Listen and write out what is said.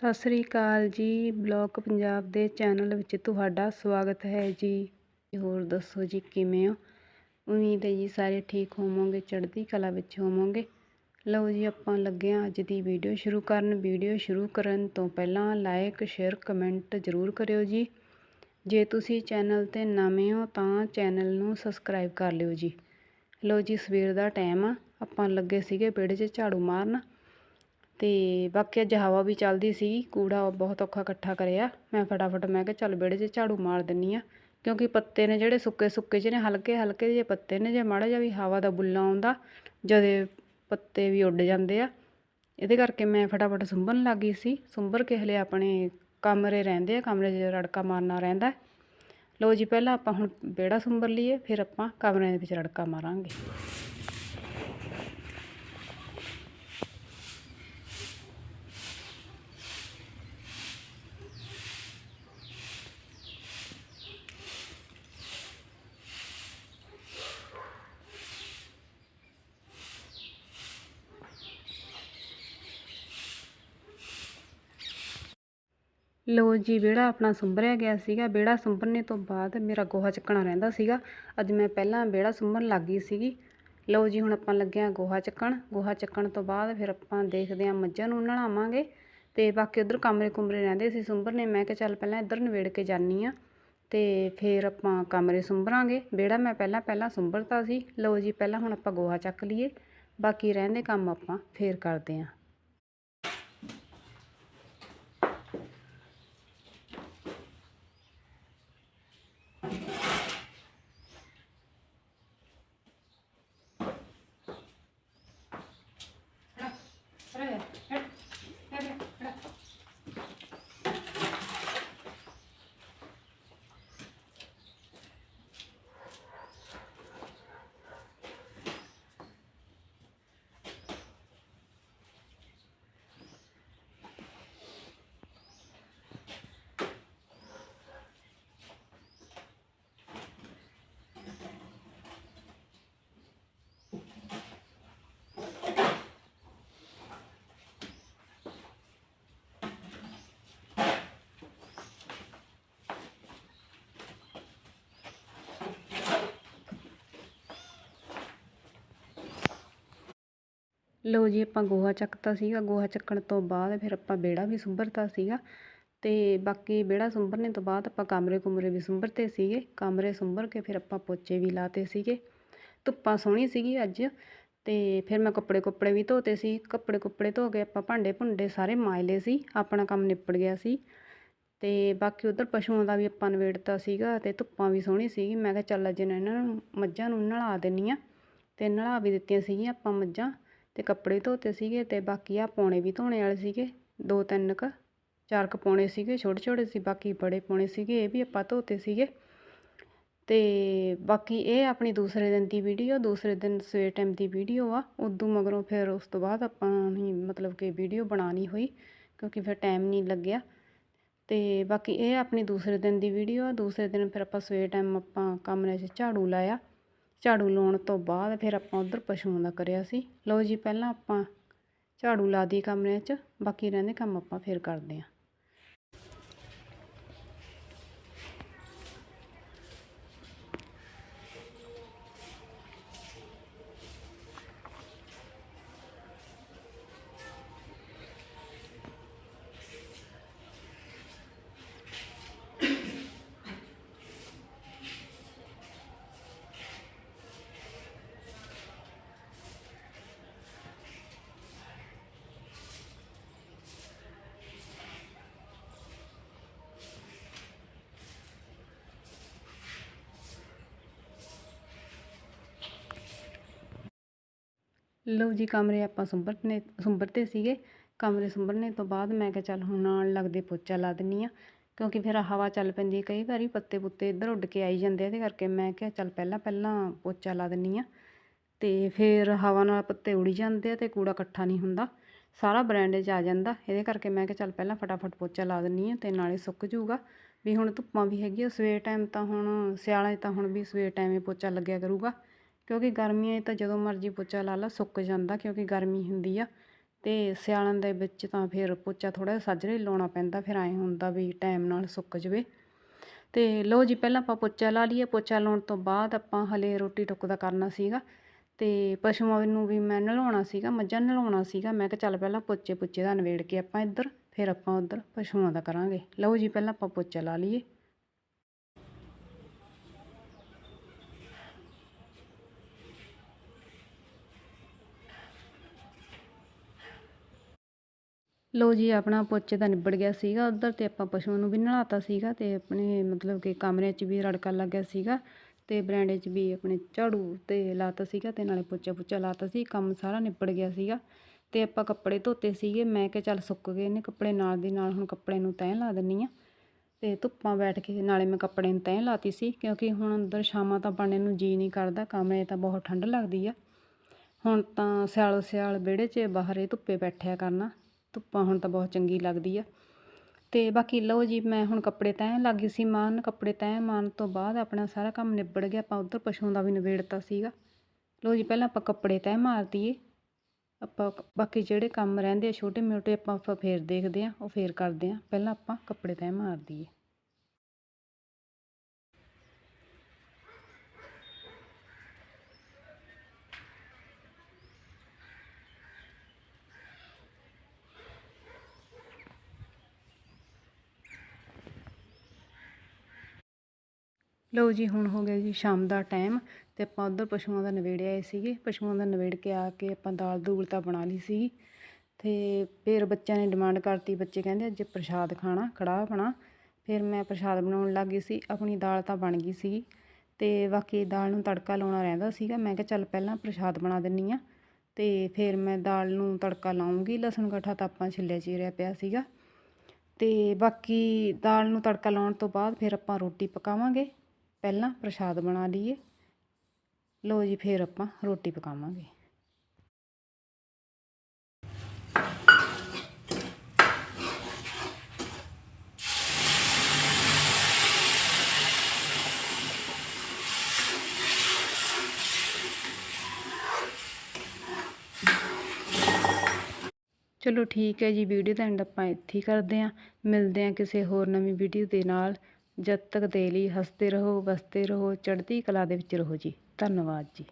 ਸਤਿ ਸ੍ਰੀ ਅਕਾਲ ਜੀ। ਬਲੌਗ ਪੰਜਾਬ ਦੇ ਚੈਨਲ ਵਿੱਚ ਤੁਹਾਡਾ ਸਵਾਗਤ ਹੈ ਜੀ। ਹੋਰ ਦੱਸੋ ਜੀ, ਕਿਵੇਂ ਹੋ? ਉਮੀਦ ਹੈ ਜੀ ਸਾਰੇ ਠੀਕ ਹੋਵੋਗੇ, ਚੜ੍ਹਦੀ ਕਲਾ ਵਿੱਚ ਹੋਵੋਗੇ। ਲਓ ਜੀ, ਆਪਾਂ ਲੱਗੇ ਹਾਂ ਅੱਜ ਦੀ ਵੀਡੀਓ ਸ਼ੁਰੂ ਕਰਨ। ਵੀਡੀਓ ਸ਼ੁਰੂ ਕਰਨ ਤੋਂ ਪਹਿਲਾਂ ਲਾਈਕ ਸ਼ੇਅਰ ਕਮੈਂਟ ਜ਼ਰੂਰ ਕਰਿਓ ਜੀ। ਜੇ ਤੁਸੀਂ ਚੈਨਲ ਤੇ ਨਵੇਂ ਹੋ ਤਾਂ ਚੈਨਲ ਨੂੰ ਸਬਸਕ੍ਰਾਈਬ ਕਰ ਲਿਓ ਜੀ। ਲਓ ਜੀ, ਸਵੇਰ ਦਾ ਟਾਈਮ ਆ। ਆਪਾਂ ਲੱਗੇ ਸੀਗੇ ਵਿਹੜੇ 'ਚ ਝਾੜੂ ਮਾਰਨ। ਤੇ ਬਾਕੀ ਅੱਜ ਹਵਾ ਵੀ ਚੱਲਦੀ ਸੀ, ਕੂੜਾ ਬਹੁਤ ਔਖਾ ਇਕੱਠਾ ਕਰਿਆ। ਮੈਂ ਫਟਾਫਟ ਮੈਂ ਕਿਹਾ, ਚੱਲ ਵਿਹੜੇ 'ਚ ਝਾੜੂ ਮਾਰ ਦਿੰਨੀ ਆ। ਕਿਉਂਕਿ ਪੱਤੇ ਨੇ ਜਿਹੜੇ ਸੁੱਕੇ ਸੁੱਕੇ ਜਿਹੇ ਨੇ, ਹਲਕੇ ਹਲਕੇ ਜਿਹੇ ਪੱਤੇ ਨੇ, ਜੇ ਮਾੜਾ ਜਿਹਾ ਵੀ ਹਵਾ ਦਾ ਬੁੱਲਾ ਆਉਂਦਾ, ਜਦੇ ਪੱਤੇ ਵੀ ਉੱਡ ਜਾਂਦੇ ਆ। ਇਹਦੇ ਕਰਕੇ ਮੈਂ ਫਟਾਫਟ ਸੁੰਬਣ ਲੱਗ ਗਈ ਸੀ। ਸੁੰਬਰ ਕੇ ਹਲੇ ਆਪਣੇ ਕਮਰੇ ਰਹਿੰਦੇ ਆ, ਕਮਰੇ 'ਚ ਰੜਕਾ ਮਾਰਨਾ ਰਹਿੰਦਾ। ਲੋ ਜੀ, ਪਹਿਲਾਂ ਆਪਾਂ ਹੁਣ ਵਿਹੜਾ ਸੁੰਬਰ ਲਈਏ, ਫਿਰ ਆਪਾਂ ਕਮਰਿਆਂ ਦੇ ਵਿੱਚ ਰੜਕਾ ਮਾਰਾਂਗੇ। ਲੋ ਜੀ, ਵਿਹੜਾ ਆਪਣਾ ਸੁੰਬਰਿਆ ਗਿਆ ਸੀਗਾ। ਵਿਹੜਾ ਸੁੰਬਰਨੇ ਤੋਂ ਬਾਅਦ ਮੇਰਾ ਗੋਹਾ ਚੱਕਣਾ ਰਹਿੰਦਾ ਸੀਗਾ। ਅੱਜ ਮੈਂ ਪਹਿਲਾਂ ਵਿਹੜਾ ਸੁੰਬਰਨ ਲੱਗ ਗਈ ਸੀਗੀ। ਲਓ ਜੀ, ਹੁਣ ਆਪਾਂ ਲੱਗੇ ਆ ਗੋਹਾ ਚੱਕਣ। ਗੋਹਾ ਚੱਕਣ ਤੋਂ ਬਾਅਦ ਫਿਰ ਆਪਾਂ ਦੇਖਦੇ ਆ ਮੱਝਾਂ ਨੂੰ ਨਲਾਵਾਂਗੇ ਤੇ ਬਾਕੀ ਉਧਰ ਕਮਰੇ ਕੁਮਰੇ ਰਹਿੰਦੇ ਸੀ ਸੁੰਬਰਨੇ ਮੈਂ ਕਿਹਾ ਚੱਲ ਪਹਿਲਾਂ ਇੱਧਰ ਨਵੇੜ ਕੇ ਜਾਨੀ ਆ ਤੇ ਫਿਰ ਆਪਾਂ ਕਮਰੇ ਸੁੰਬਰਾਂਗੇ ਵਿਹੜਾ ਮੈਂ ਪਹਿਲਾਂ ਪਹਿਲਾਂ ਸੁੰਬਰਤਾ ਸੀ। ਲਓ ਜੀ, ਪਹਿਲਾਂ ਹੁਣ ਆਪਾਂ ਗੋਹਾ ਚੱਕ ਲਈਏ। ਬਾਕੀ ਰਹਿੰਦੇ ਕੰਮ ਆਪਾਂ, ਫੇਰ ਕਰਦੇ ਆਂ ਲਓ ਜੀ, ਆਪਾਂ ਗੋਹਾ ਚੱਕਤਾ ਸੀਗਾ। ਗੋਹਾ ਚੱਕਣ ਤੋਂ ਬਾਅਦ ਫਿਰ ਆਪਾਂ ਬੇੜਾ ਵੀ ਸੁੰਬਰਤਾ ਸੀਗਾ। ਤੇ ਬਾਕੀ ਵਿਹੜਾ ਸੁੰਬਰਨੇ ਤੋਂ ਬਾਅਦ ਆਪਾਂ ਕਮਰੇ ਕੁਮਰੇ ਵੀ ਸੁੰਬਰਤੇ ਸੀਗੇ। ਕਮਰੇ ਸੁੰਬਰ ਕੇ ਫਿਰ ਆਪਾਂ ਪੋਚੇ ਵੀ ਲਾਤੇ ਸੀਗੇ। ਧੁੱਪਾਂ ਸੋਹਣੀ ਸੀਗੀ ਅੱਜ। ਤੇ ਫਿਰ ਮੈਂ ਕੱਪੜੇ ਕੁੱਪੜੇ ਵੀ ਧੋਤੇ ਸੀ। ਕੱਪੜੇ ਕੁੱਪੜੇ ਧੋ ਕੇ ਆਪਾਂ ਭਾਂਡੇ ਭੁੰਡੇ ਸਾਰੇ ਮਾਜ ਲਏ ਸੀ। ਆਪਣਾ ਕੰਮ ਨਿਪਟ ਗਿਆ ਸੀ। ਤੇ ਬਾਕੀ ਉਧਰ ਪਸ਼ੂਆਂ ਦਾ ਵੀ ਆਪਾਂ ਨਵੇੜਤਾ ਸੀਗਾ ਤੇ ਧੁੱਪਾਂ ਵੀ ਸੋਹਣੀ ਸੀਗੀ। ਮੈਂ ਕਿਹਾ ਚੱਲ ਅੱਜ ਇਹਨਾਂ ਨੂੰ ਮੱਝਾਂ ਨੂੰ ਨਲਾ ਦਿੰਨੀ ਆ। ਤੇ ਨਲਾ ਵੀ ਦਿੱਤੀਆਂ ਸੀਗੀਆਂ ਆਪਾਂ ਮੱਝਾਂ। ਤੇ ਕੱਪੜੇ ਧੋਤੇ ਸੀਗੇ ਤੇ ਬਾਕੀ ਆ ਪੌਣੇ ਵੀ ਧੋਣੇ ਵਾਲੇ ਸੀਗੇ। ਦੋ ਤਿੰਨ ਕ, ਚਾਰ ਕ ਪੌਣੇ ਸੀਗੇ, ਛੋਟੇ ਛੋਟੇ ਸੀ, ਬਾਕੀ ਬੜੇ ਪੌਣੇ ਸੀਗੇ, ਇਹ ਵੀ ਆਪਾਂ ਧੋਤੇ ਸੀਗੇ। ਤੇ ਬਾਕੀ ਇਹ ਆਪਣੀ ਦੂਸਰੇ ਦਿਨ ਦੀ ਵੀਡੀਓ, ਦੂਸਰੇ ਦਿਨ ਸਵੇਰ ਟਾਈਮ ਦੀ ਵੀਡੀਓ ਆ। ਉਦੋਂ ਮਗਰੋਂ ਫਿਰ ਉਸ ਤੋਂ ਬਾਅਦ ਆਪਾਂ ਨਹੀਂ, ਮਤਲਬ ਕਿ ਵੀਡੀਓ ਬਣਾਣੀ ਹੋਈ, ਕਿਉਂਕਿ ਫਿਰ ਟਾਈਮ ਨਹੀਂ ਲੱਗਿਆ। ਤੇ ਬਾਕੀ ਇਹ ਆਪਣੀ ਦੂਸਰੇ ਦਿਨ ਦੀ ਵੀਡੀਓ ਆ। ਦੂਸਰੇ ਦਿਨ ਫਿਰ ਆਪਾਂ ਸਵੇਰ ਟਾਈਮ ਆਪਾਂ ਕਮਰੇ 'ਚ ਝਾੜੂ ਲਾਇਆ। ਝਾੜੂ ਲਾਉਣ ਤੋਂ ਬਾਅਦ ਫਿਰ ਆਪਾਂ ਉਧਰ ਪਸ਼ੂਆਂ ਦਾ ਕਰਿਆ ਸੀ। ਲਓ ਜੀ, ਪਹਿਲਾਂ ਆਪਾਂ ਝਾੜੂ ਲਾ ਦੀ ਕਮਰਿਆਂ 'ਚ, ਬਾਕੀ ਰਹਿੰਦੇ ਕੰਮ ਆਪਾਂ ਫਿਰ ਕਰਦੇ ਹਾਂ ਲਓ ਜੀ ਕਮਰੇ ਆਪਾਂ ਸੁੰਬਰਨੇ, ਸੁੰਬਰਤੇ ਸੀਗੇ। ਕਮਰੇ ਸੁੰਬਰਨੇ ਤੋਂ ਬਾਅਦ ਮੈਂ ਕਿਹਾ ਚੱਲ ਹੁਣ ਨਾਲ ਲੱਗਦੇ ਪੋਚਾ ਲਾ ਦਿੰਨੀ ਆ। ਕਿਉਂਕਿ ਫਿਰ ਹਵਾ ਚੱਲ ਪੈਂਦੀ ਹੈ ਕਈ ਵਾਰੀ ਪੱਤੇ ਪੁੱਤੇ ਇੱਧਰ ਉੱਡ ਕੇ ਆਈ ਜਾਂਦੇ ਇਹਦੇ ਕਰਕੇ ਮੈਂ ਕਿਹਾ ਚੱਲ ਪਹਿਲਾਂ ਪਹਿਲਾਂ ਪੋਚਾ ਲਾ ਦਿੰਨੀ ਆ। ਤੇ ਫਿਰ ਹਵਾ ਨਾਲ ਪੱਤੇ ਉੜੀ ਜਾਂਦੇ ਆ ਤੇ ਕੂੜਾ ਇਕੱਠਾ ਨਹੀਂ ਹੁੰਦਾ। ਸਾਰਾ ਬਰਾਂਡੇ 'ਚ ਆ ਜਾਂਦਾ। ਇਹਦੇ ਕਰਕੇ ਮੈਂ ਕਿਹਾ ਚੱਲ ਪਹਿਲਾਂ ਫਟਾਫਟ ਪੋਚਾ ਲਾ ਦਿੰਨੀ ਆ ਤੇ ਨਾਲੇ ਸੁੱਕ ਜਾਊਗਾ। ਵੀ ਹੁਣ ਧੁੱਪਾਂ ਵੀ ਹੈਗੀਆਂ, ਸਵੇਰ ਟਾਈਮ ਤਾਂ ਹੁਣ, ਸਿਆਲਾਂ 'ਚ ਤਾਂ ਹੁਣ ਵੀ ਸਵੇਰ ਟਾਈਮ ਹੀ ਪੋਚਾ ਲੱਗਿਆ ਕਰੂਗਾ। ਕਿਉਂਕਿ ਗਰਮੀਆਂ 'ਚ ਤਾਂ ਜਦੋਂ ਮਰਜ਼ੀ ਪੋਚਾ ਲਾ ਲਾ, ਸੁੱਕ ਜਾਂਦਾ ਕਿਉਂਕਿ ਗਰਮੀ ਹੁੰਦੀ ਆ। ਤੇ ਸਿਆਲਾਂ ਦੇ ਵਿੱਚ ਤਾਂ ਫਿਰ ਪੋਚਾ ਥੋੜਾ ਜਿਹਾ ਸੱਜਰੇ ਲਾਉਣਾ ਪੈਂਦਾ, ਫਿਰ ਐਂ ਹੁੰਦਾ ਵੀ ਟਾਈਮ ਨਾਲ ਸੁੱਕ ਜਵੇ। ਤੇ ਲਓ ਜੀ, ਪਹਿਲਾਂ ਆਪਾਂ ਪੋਚਾ ਲਾ ਲਈਏ। ਪੋਚਾ ਲਾਉਣ ਤੋਂ ਬਾਅਦ ਆਪਾਂ ਹਲੇ ਰੋਟੀ ਟੁੱਕ ਦਾ ਕਰਨਾ ਸੀਗਾ ਤੇ ਪਸ਼ੂਆਂ ਨੂੰ ਵੀ ਮੈਂ ਨਲਾਉਣਾ ਸੀਗਾ, ਮੱਝਾਂ ਨਲਾਉਣਾ ਸੀਗਾ। ਮੈਂ ਕਿਹਾ ਚੱਲ ਪਹਿਲਾਂ ਪੋਚੇ ਪੁੱਚੇ ਦਾ ਨਵੇੜ ਕੇ ਆਪਾਂ ਇੱਧਰ, ਫਿਰ ਆਪਾਂ ਉੱਧਰ ਪਸ਼ੂਆਂ ਦਾ ਕਰਾਂਗੇ। ਲਓ ਜੀ, ਪਹਿਲਾਂ ਆਪਾਂ ਪੋਚਾ ਲਾ ਲਈਏ। ਲੋ ਜੀ, ਆਪਣਾ ਪੋਚੇ ਦਾ ਨਿਬੜ ਗਿਆ ਸੀਗਾ ਉੱਧਰ ਤੇ ਆਪਾਂ ਪਸ਼ੂਆਂ ਨੂੰ ਵੀ ਨਲਾਤਾ ਸੀਗਾ ਤੇ ਆਪਣੇ ਮਤਲਬ ਕਿ ਕਮਰੇ 'ਚ ਵੀ ਰੜਕਾ ਲੱਗ ਗਿਆ ਸੀਗਾ ਤੇ ਬਰਾਂਡੇ 'ਚ ਵੀ ਆਪਣੇ ਝਾੜੂ ਤੇ ਲਾਤਾ ਸੀਗਾ ਤੇ ਨਾਲੇ ਪੋਚਾ ਪੁੱਚਾ ਲਾਤਾ ਸੀ, ਕੰਮ ਸਾਰਾ ਨਿਬੜ ਗਿਆ ਸੀਗਾ ਤੇ ਆਪਾਂ ਕੱਪੜੇ ਧੋਤੇ ਸੀਗੇ, ਮੈਂ ਕਿ ਚੱਲ ਸੁੱਕ ਗਏ ਨੇ ਕੱਪੜੇ ਨਾਲ ਦੀ ਨਾਲ ਹੁਣ ਕੱਪੜੇ ਨੂੰ ਤੈਅ ਲਾ ਦਿੰਨੀ ਆ ਤੇ ਧੁੱਪਾਂ ਬੈਠ ਕੇ ਨਾਲੇ ਮੈਂ ਕੱਪੜੇ ਨੂੰ ਤੈਅ ਲਾਤੀ ਸੀ ਕਿਉਂਕਿ ਹੁਣ ਅੰਦਰ ਸ਼ਾਮਾਂ ਤਾਂ ਪਾਣੇ ਨੂੰ ਜੀ ਨਹੀਂ ਕਰਦਾ, ਕਮਰੇ ਤਾਂ ਬਹੁਤ ਠੰਡ ਲੱਗਦੀ ਆ। ਹੁਣ ਤਾਂ ਸਿਆਲ ਸਿਆਲ ਵਿਹੜੇ 'ਚ ਬਾਹਰੇ ਧੁੱਪੇ ਬੈਠਿਆ ਕਰਨਾ। ਧੁੱਪਾਂ ਹੁਣ ਤਾਂ ਬਹੁਤ ਚੰਗੀ ਲੱਗਦੀ ਆ। ਅਤੇ ਬਾਕੀ ਲਓ ਜੀ, ਮੈਂ ਹੁਣ ਕੱਪੜੇ ਤੈਅ ਲੱਗ ਗਈ ਸੀ ਮਾਰਨ ਕੱਪੜੇ ਤੈਅ ਮਾਰਨ ਤੋਂ ਬਾਅਦ ਆਪਣਾ ਸਾਰਾ ਕੰਮ ਨਿਬੜ ਗਿਆ, ਆਪਾਂ ਉਧਰ ਪਸ਼ੂਆਂ ਦਾ ਵੀ ਨਿਬੇੜਤਾ ਸੀਗਾ। ਲਓ ਜੀ, ਪਹਿਲਾਂ ਆਪਾਂ ਕੱਪੜੇ ਤੈਅ ਮਾਰ ਦਈਏ। ਆਪਾਂ ਬਾਕੀ ਜਿਹੜੇ ਕੰਮ ਰਹਿੰਦੇ ਆ, ਛੋਟੇ ਮੋਟੇ ਆਪਾਂ ਫਿਰ ਫੇਰ ਦੇਖਦੇ ਆ, ਉਹ ਫੇਰ ਕਰਦੇ ਆ। ਪਹਿਲਾਂ ਆਪਾਂ ਕੱਪੜੇ ਤੈਅ ਮਾਰ ਦਈਏ। ਲਓ ਜੀ, ਹੁਣ ਹੋ ਗਿਆ ਜੀ ਸ਼ਾਮ ਦਾ ਟਾਈਮ ਤੇ ਆਪਾਂ ਉਧਰ ਪਸ਼ੂਆਂ ਦਾ ਨਵੇੜੇ ਆਏ ਸੀਗੇ। ਪਸ਼ੂਆਂ ਦਾ ਨਵੇੜ ਕੇ ਆ ਕੇ ਆਪਾਂ ਦਾਲ ਦੂਲ ਤਾਂ ਬਣਾ ਲਈ ਸੀ। ਤੇ ਫਿਰ ਬੱਚਿਆਂ ਨੇ ਡਿਮਾਂਡ ਕਰਤੀ, ਬੱਚੇ ਕਹਿੰਦੇ ਅੱਜ ਪ੍ਰਸ਼ਾਦ ਖਾਣਾ, ਕੜਾਹ ਬਣਾ। ਫਿਰ ਮੈਂ ਪ੍ਰਸ਼ਾਦ ਬਣਾਉਣ ਲੱਗ ਗਈ ਸੀ, ਆਪਣੀ ਦਾਲ ਤਾਂ ਬਣ ਗਈ ਸੀ। ਤੇ ਬਾਕੀ ਦਾਲ ਨੂੰ ਤੜਕਾ ਲਾਉਣਾ ਰਹਿੰਦਾ ਸੀਗਾ, ਮੈਂ ਕਿਹਾ ਚੱਲ ਪਹਿਲਾਂ ਪ੍ਰਸ਼ਾਦ ਬਣਾ ਦਿੰਨੀ ਆ। ਤੇ ਫਿਰ ਮੈਂ ਦਾਲ ਨੂੰ ਤੜਕਾ ਲਾਉਂਗੀ, ਲਸਣ ਗਠਾ ਤਾਂ ਆਪਾਂ ਛਿੱਲਿਆ ਚੀਰਿਆ ਪਿਆ ਸੀਗਾ। ਤੇ ਬਾਕੀ ਦਾਲ ਨੂੰ ਤੜਕਾ ਲਾਉਣ ਤੋਂ ਬਾਅਦ ਫਿਰ ਆਪਾਂ ਰੋਟੀ ਪਕਾਵਾਂਗੇ। ਪਹਿਲਾਂ ਪ੍ਰਸ਼ਾਦ ਬਣਾ ਲਈਏ। ਲੋ ਜੀ, ਫਿਰ ਆਪਾਂ ਰੋਟੀ ਪਕਾਵਾਂਗੇ। ਚਲੋ ਠੀਕ ਹੈ ਜੀ, ਵੀਡੀਓ ਦਾ ਐਂਡ ਆਪਾਂ ਇੱਥੇ ਹੀ ਕਰਦੇ ਹਾਂ। ਮਿਲਦੇ ਹਾਂ ਕਿਸੇ ਹੋਰ ਨਵੀਂ ਵੀਡੀਓ ਦੇ ਨਾਲ। ਜਦ ਤੱਕ ਦੇ ਲਈ ਹੱਸਦੇ ਰਹੋ, ਵਸਦੇ ਰਹੋ, ਚੜ੍ਹਦੀ ਕਲਾ ਦੇ ਵਿੱਚ ਰਹੋ ਜੀ। ਧੰਨਵਾਦ ਜੀ।